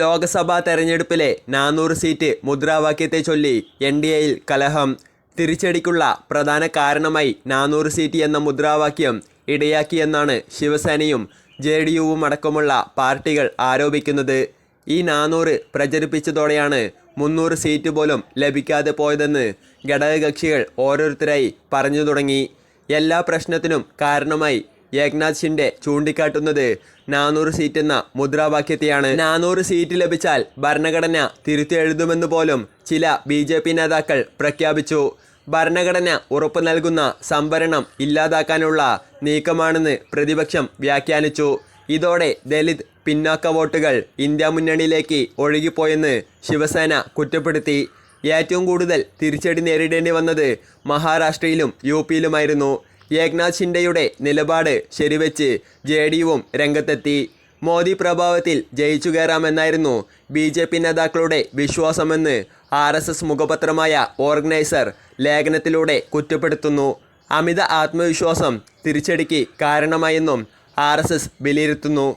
ലോക്സഭാ തെരഞ്ഞെടുപ്പിലെ നാനൂറ് സീറ്റ് മുദ്രാവാക്യത്തെ ചൊല്ലി എൻ ഡി എയിൽ കലഹം. തിരിച്ചടിക്കുള്ള പ്രധാന കാരണമായി നാനൂറ് സീറ്റ് എന്ന മുദ്രാവാക്യം ഇടയാക്കിയെന്നാണ് ശിവസേനയും ജെ ഡി യുവും അടക്കമുള്ള പാർട്ടികൾ ആരോപിക്കുന്നത്. ഈ നാനൂറ് പ്രചരിപ്പിച്ചതോടെയാണ് മുന്നൂറ് സീറ്റ് പോലും ലഭിക്കാതെ പോയതെന്ന് ഘടകകക്ഷികൾ ഓരോരുത്തരായി പറഞ്ഞു തുടങ്ങി. എല്ലാ പ്രശ്നത്തിനും കാരണമായി ഏക്നാഥ് ഷിൻഡെ ചൂണ്ടിക്കാട്ടുന്നത് നാനൂറ് സീറ്റ് എന്ന മുദ്രാവാക്യത്തെയാണ്. നാനൂറ് സീറ്റ് ലഭിച്ചാൽ ഭരണഘടന തിരുത്തി എഴുതുമെന്ന് പോലും ചില ബി ജെ പി നേതാക്കൾ പ്രഖ്യാപിച്ചു. ഭരണഘടന ഉറപ്പു നൽകുന്ന സംവരണം ഇല്ലാതാക്കാനുള്ള നീക്കമാണെന്ന് പ്രതിപക്ഷം വ്യാഖ്യാനിച്ചു. ഇതോടെ ദലിത് പിന്നാക്ക വോട്ടുകൾ ഇന്ത്യ മുന്നണിയിലേക്ക് ഒഴുകിപ്പോയെന്ന് ശിവസേന കുറ്റപ്പെടുത്തി. ഏറ്റവും കൂടുതൽ തിരിച്ചടി നേരിടേണ്ടി വന്നത് മഹാരാഷ്ട്രയിലും യു പിയിലുമായിരുന്നു. ഏക്നാഥ് ഷിൻഡെയുടെ നിലപാട് ശരിവെച്ച് ജെ ഡി യുവും രംഗത്തെത്തി. മോദി പ്രഭാവത്തിൽ ജയിച്ചു കയറാമെന്നായിരുന്നു ബി ജെ പി നേതാക്കളുടെ വിശ്വാസമെന്ന് ആർ എസ് എസ് മുഖപത്രമായ ഓർഗനൈസർ ലേഖനത്തിലൂടെ കുറ്റപ്പെടുത്തുന്നു. അമിത ആത്മവിശ്വാസം തിരിച്ചടിക്ക് കാരണമായെന്നും ആർ എസ് എസ് വിലയിരുത്തുന്നു.